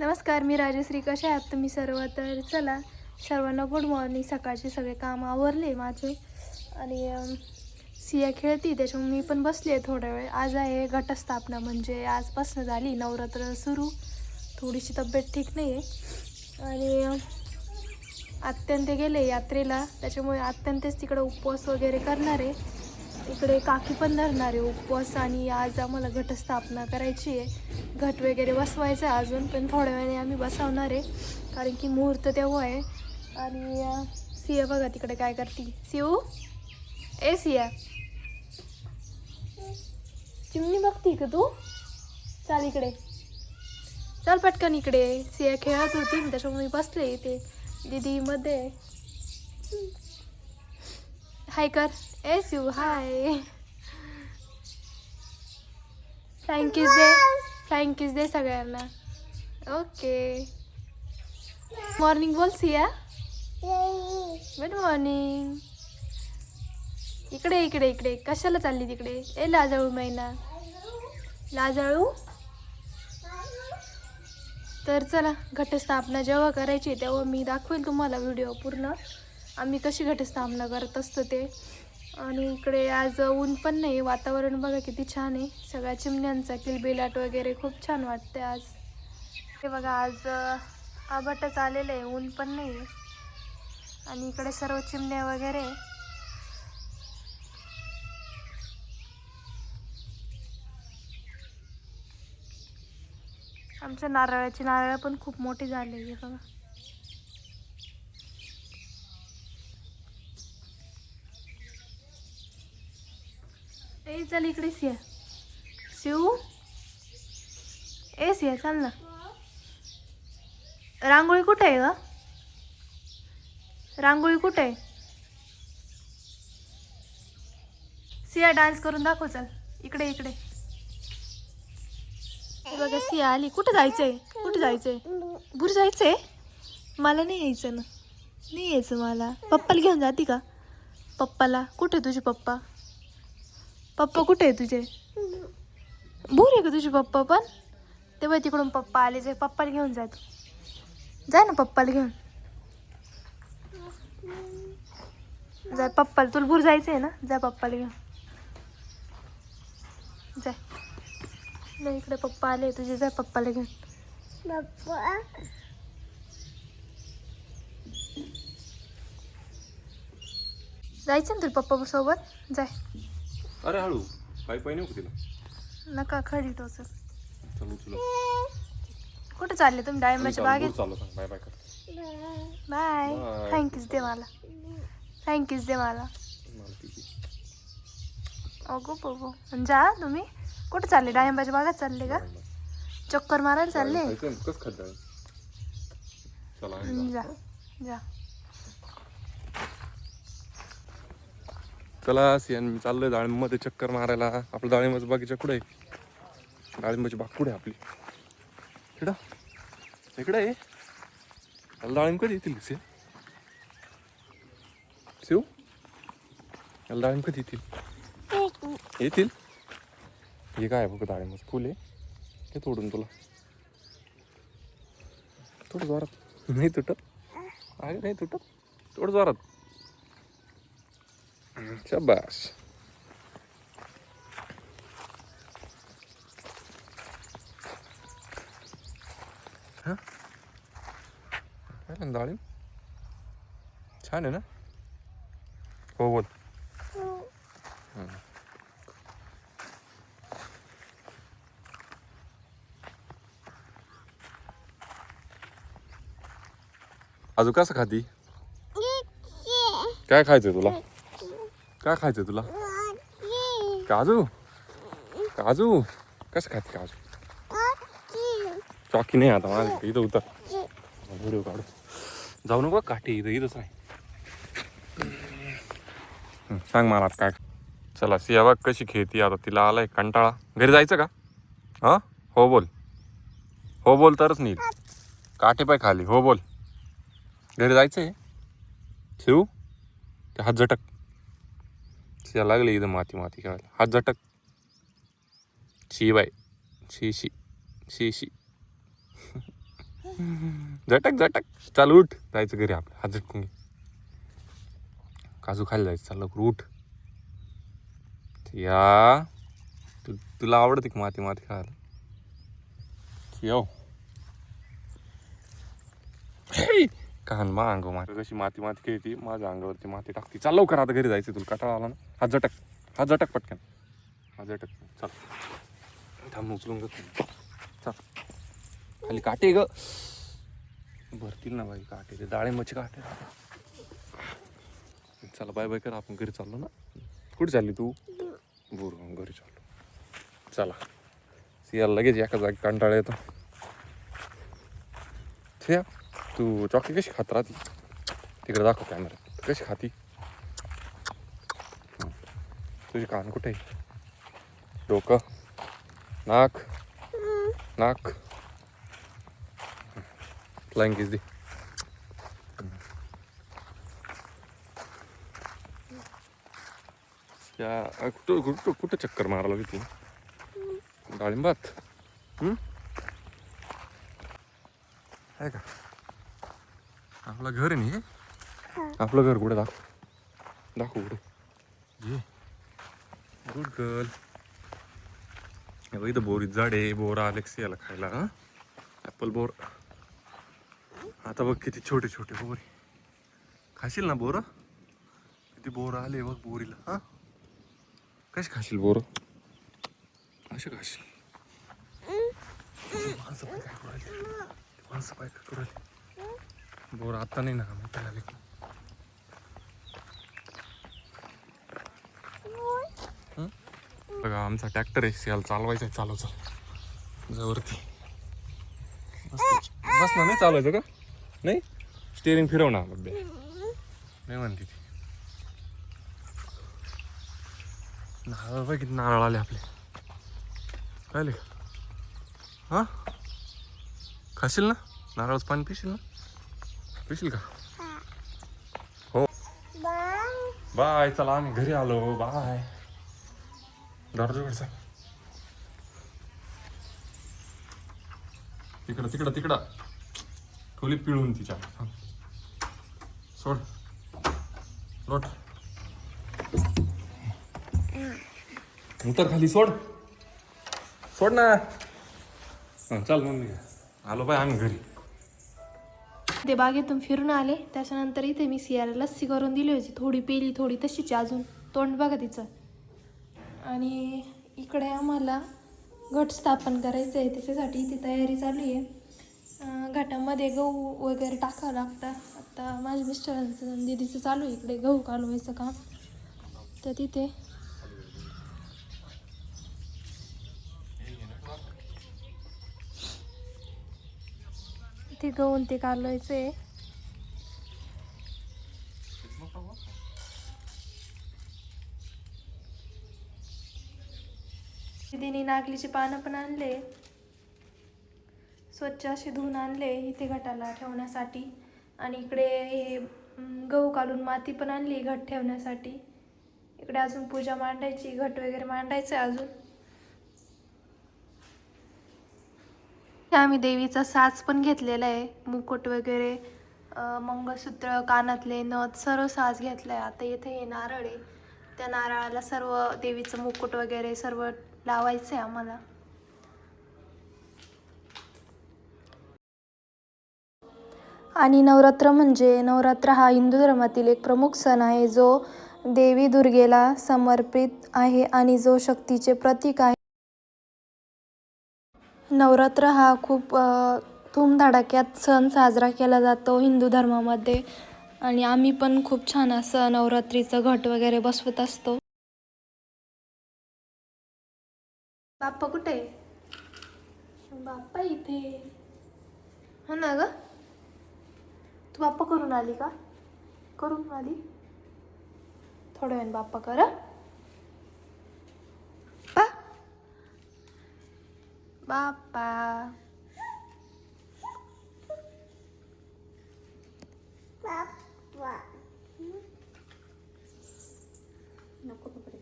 नमस्कार मी राजश्री. कशा आहात तुम्ही सर्व? तर चला सर्वांना गुड मॉर्निंग सकाळचे सगळे काम आवरले माझे. आणि सिया खेळती त्याच्यामुळे मी पण बसली आहे थोड्या वेळ. आज आहे घटस्थापना म्हणजे आजपासून झाली. नवरात्र सुरू. थोडीशी तब्येत ठीक नाही आहे आणि अत्यंत गेले यात्रेला. त्याच्यामुळे अत्यंतच तिकडं तिकडे उपवास वगैरे करणार आहे. इकडे काकी पण धरणार आहे उपवास आणि आज आम्हाला घटस्थापना करायची आहे. घट वगैरे बसवायचं आहे अजून पण थोड्या वेळाने आम्ही बसवणार आहे. कारण की मुहूर्त तेव्हा आहे. आणि सिया बघा तिकडे काय करते. सिऊ? ए सिया. चिमणी बघती का तू? चाल इकडे. चल पटकन इकडे. सिया खेळत होती त्याच्यामुळे मी बसले इथे. दिदीमध्ये. हाय कर. ए यू हाय फ्लाइंग किस दे फ्लाइंग किस दे सगळ्यांना. ओके मॉर्निंग बोल सिया. गुड मॉर्निंग इकडे इकडे इकडे. कशाला चालली तिकडे? ए लाजाळू मैना. लाजाळू? तर चला घटस्थापना जेव्हा करायची तेव्हा मी दाखवेल तुम्हाला व्हिडिओ पूर्ण. आम्ही कशी घटस्थापना करत असतो ते. आणि इकडे आज ऊन पण नाही वातावरण बघा किती छान आहे. सगळ्या चिमण्यांचा किलबिलाट वगैरे खूप छान वाटते आज. हे बघा आज अं, आबाटच आलेलं आहे ऊन पण नाही आहे. आणि इकडे सर्व चिमण्या वगैरे. आहे. आमच्या नारळाची नारळ पण खूप मोठी झालेली आहे बघा. ए चल इकडे सिया शिव. ए सिया चल ना. रांगोळी कुठे आहे ग? रांगोळी कुठे आहे? सिया डान्स करून दाखव चल. इकडे इकडे. बघा सिया आली. कुठं जायचंय? कुठं जायचंय? भूर जायचंय? मला नाही यायचं ना. नाही यायचं मला. पप्पाला घेऊन जाते का? पप्पाला. कुठे तुझे पप्पा? पप्पा कुठे आहे तुझे? भूर आहे का तुझे पप्पा पण? तेव्हा तिकडून पप्पा आले जे पप्पाला घेऊन जा तू. जा ना पप्पाला घेऊन. जा पप्पाला तुला भूर जायचं आहे ना? जा पप्पाला घेऊन. जा. नाही इकडे पप्पा आले तुझे जा पप्पाला घेऊन. जायचं ना तुला पप्पा सोबत? जाय अरे हळू. पायी पायी नको तिला. नका खडी टोचत चल उचलू. कुठे चालले तुम्ही? डाळिंबाच्या बागेत? चालू सांग. बाय बाय कर. बाय. Bye. थँक्यूच दे मला थँक्यूच दे मला मला किती अगो बघू जा तुम्ही. कुठे चालले? डाळिंबाच्या बागेत चालले का? चक्कर मारायला चालले? खायचं? कसं खात चला जा. जा. चला सियान मी चाललोय डाळिंबमध्ये चक्कर मारायला. आपलं डाळिंबाचं बागीचा कुठे आहे? डाळिंबाची बाग कुठे आहे आपली? इकडं. इकडं आहे. याला डाळिंब कधी येतील सिया शिव? याला डाळिंब कधी येतील? येतील? हे काय बघ डाळिंबाचं फुल आहे. ते तोडून तुला. थोडं जोरात. नाही तुटत. अरे नाही तुटत. थोडं जोरात. हा? ना डाळिंब छान आहे ना हो बोल. अजून कसं खाती? काय खायचंय तुला? काय खायचंय तुला? काजू? काजू? कसं खाते काजू? चॉकी नाही आता माझ्या इथं उतर. व्हिडिओ काढू. जाऊ नको काठी इथं इथंच आहे हं, सांग मला आता काय. चला सिया बघ कशी खेळती आता. तिला आलाय कंटाळा. घरी जायचं का? हां? हो बोल. हो बोल तरच नीट काठी पाय खाली. हो बोल. घरी जायचंय? ठेवू? ते हात झटक. तिला लागली इथं माती माती खेळायला. हात झटक. शी बाय शी शी. शी शी. झटक झटक. चाल उठ. जायचं घरी आपलं. हात झटकून घे. काजू खायला जायचं. चाल लवकर उठ. या. तु तुला आवडते की माती माती खायला येऊ कान मा अंग माती कशी माती माती खेळती माझ्या अंगावरती माती टाकते. चाल लवकर आता घरी जायचं तुला. कटाळा आला ना? हा झटक. हा झटक पटकन. हा झटक. चल. थांब उचलून घेतो. चल. खाली काटे ग. भरतील ना बाई काटे. ते डाळिंबाचे काटे. चला बाय बाय कर. आपण घरी चाललो ना? कुठे चालली तू? बोर घरी चाललो. चला. सियाला लगेच एका जागी कंटाळा येतो. ठेवा तू चॉकी कशी खात राहती? तिकडे दाखव कॅमेरा कशी खाती? तुझी कान कुठे? आहे डोकं? नाक? नाक? फ्लाइंग दे. दी कुठं कुठं कुठं चक्कर मारायला तू? डाळिंबात? आहे का? आपलं घर आहे नाही हे? आपलं घर कुठे दाखव दाखव कुठे. Good girl. इथं बोरीत झाड आहे बोर आलेक्स याला खायला हा? ॲपल बोर. आता बघ किती छोटे छोटे बोर. खाशील ना बोर? किती बोर आले बघ बोरीला हा? कशी खाशील बोर? असे खाशील. माणसं पाय काय करू? माणसं पाय काय करू? बोर आता नाही ना मोठा झाले बघा आमचा ट्रॅक्टर आहे सियाल चालवायचा आहे चालव चाल जवळती. बस ना नाही चालवायचं का? नाही? स्टेअरिंग फिरव ना बघ नाही म्हणते ती. नारळ बघ किती नारळ आले आपले. पाहिले हां? खाशील ना? नारळच पाणी पिशील ना? पिशील का? हो. बाय. चला आम्ही घरी आलो. बाय. दरवाजा उघडचा तिकडं तिकडं तिकडं. खोली पिळून तिच्या. सोड. लोट. उतर खाली सोड. सोड ना. चल मग. आलो बाय आम्ही घरी. ते बागेतून फिरून आले. त्याच्यानंतर इथे मी सियाला लस्सी करून दिली होती. थोडी पेली थोडी तशीची अजून. तोंड बघा तिचं. आणि इकडे आम्हाला घट स्थापन करायचं आहे. त्याच्यासाठी ती तयारी चालू आहे. घाटामध्ये घटामध्ये गहू वगैरे टाकावं लागतं. आता माझ्या मिस्टरांचं दिदीचं चालू आहे इकडे गहू कालवायचं काम. तर तिथे ते गहून ते कालवायचं. आहे दीदीने नागलीचे पानं पण आणले. स्वच्छ असे धुवून आणले इथे घटाला ठेवण्यासाठी. आणि इकडे हे गहू काढून माती पण आणली घट ठेवण्यासाठी. इकडे अजून पूजा मांडायची घट वगैरे मांडायचं आहे अजून. आम्ही देवीचा साज पण घेतलेला आहे. मुकुट वगैरे मंगळसूत्र कानातले नथ सर्व साज घेतला आहे आता इथे हे नारळ आहे. त्या नारळाला सर्व देवीचं मुकुट वगैरे सर्व लावायचं आहे आम्हाला. आणि नवरात्र म्हणजे नवरात्र हा हिंदू धर्मातील एक प्रमुख सण आहे. जो देवी दुर्गेला समर्पित आहे आणि जो शक्तीचे प्रतीक आहे. नवरात्र हा खूप धूमधडाक्यात सण साजरा केला जातो हिंदू धर्मामध्ये. आणि आम्ही पण खूप छान असं नवरात्रीचं घट वगैरे बसवत असतो. बाप्पा कुठे आहे? बाप्पा इथे हो ना ग? तू बाप्पा करून आली का? करून आली? थोड्या वेळ बाप्पा कर बाप्पा नको पकडे.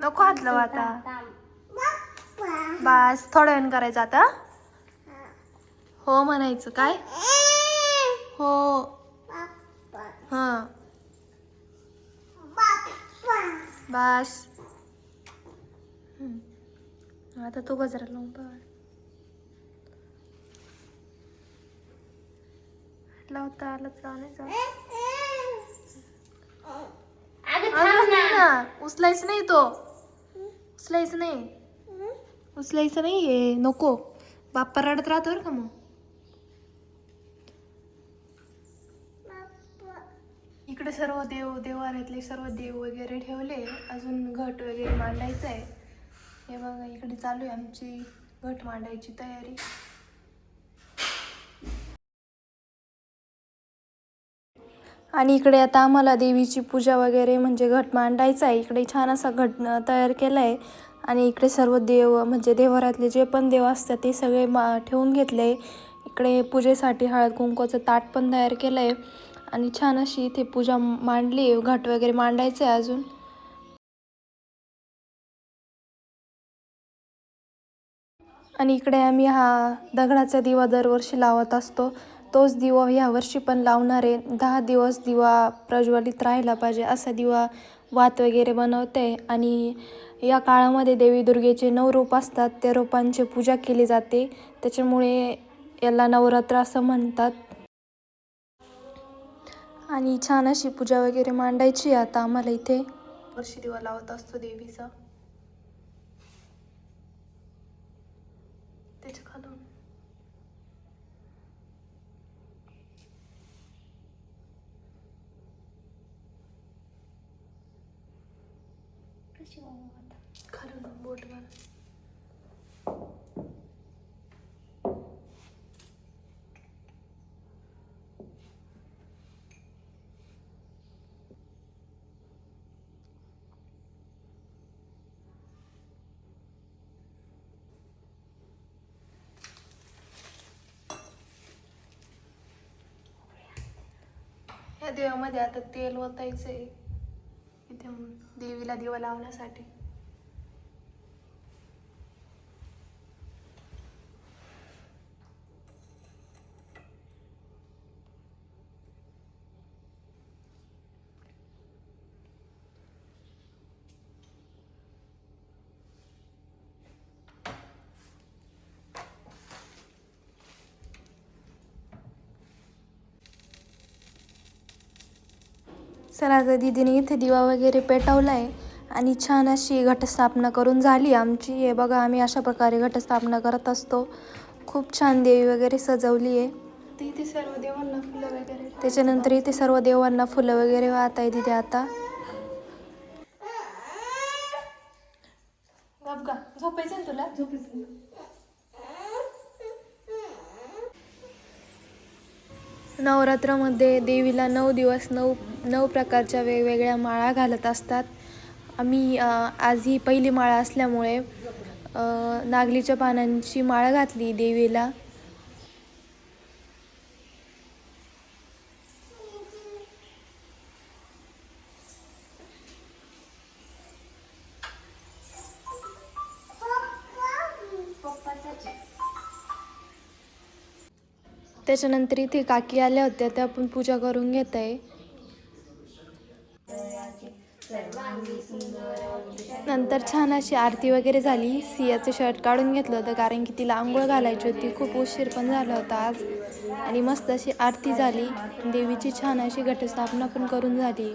नको हातलं आता. बस थोड्या वेळ करायचं आता. हो. म्हणायचं काय? हो. हां. बस. आता तो गजरा लावून बघ लावता लावण्याचं अजून नाही ना. उचलायचं नाही तो. उचलायचं नाही. उचलायचं नाही नको. बाप्पा रडत राहतो बरं का मग. इकडे सर्व देव देवाऱ्यातले सर्व देव वगैरे ठेवले. अजून घट वगैरे मांडायचं आहे हे बघा इकडे चालू आहे आमची घट मांडायची तयारी. आणि इकडे आता आम्हाला देवीची पूजा वगैरे म्हणजे घट मांडायचा आहे इकडे छान असा घट न- तयार केला आहे आणि इकडे सर्व देव म्हणजे देवारातले जे पण देव असतात ते सगळे मा ठेवून घेतले. इकडे पूजेसाठी हळद कुंकवाचं ताट पण तयार केलं आहे आणि छान अशी इथे पूजा मांडली आहे. घट वगैरे मांडायचं आहे अजून. आणि इकडे आम्ही हा दगडाचा दिवा दरवर्षी लावत असतो. तोच दिवा यावर्षी पण लावणार आहे. दहा दिवस दिवा प्रज्वलित राहिला पाहिजे असा दिवा वात वगैरे बनवते. आणि या काळामध्ये देवी दुर्गेचे नऊ रूप असतात. त्या रूपांची पूजा केली जाते. त्याच्यामुळे याला नवरात्र असं म्हणतात. आणि छान अशी पूजा वगैरे मांडायची आता आम्हाला इथे. वर्षी दिवा लावत असतो देवीचा. त्याच्या खालून या देवामध्ये आता तेल ओतायचं आहे इथे देवीला दिवा लावण्यासाठी. चला आता दीदीने इथे दिवा वगैरे पेटवला आहे आणि छान अशी घटस्थापना करून झाली आमची. हे बघा आम्ही अशा प्रकारे घटस्थापना करत असतो. खूप छान देवी वगैरे सजवली आहे. इथे सर्व देवांना फुलं वगैरे त्याच्यानंतर इथे सर्व देवांना फुलं वगैरे वाहत आहे तिथे आता झोपायचं तुला? झोपायचं नवरात्रामध्ये देवीला नऊ दिवस नऊ नऊ प्रकारच्या वेगवेगळ्या माळा घालत असतात. आम्ही आज ही पहिली माळा असल्यामुळे नागलीच्या पानांची माळा घातली देवीला. त्याच्यानंतर इथे काकी आल्या होत्या त्या आपण पूजा करून घेत आहे नंतर छान अशी आरती वगैरे झाली. सियाचं शर्ट काढून घेतलं होतं कारण की तिला आंघोळ घालायची होती. खूप उशीर पण झाला होता आज. आणि मस्त अशी आरती झाली. देवीची छान अशी घटस्थापना पण करून झाली.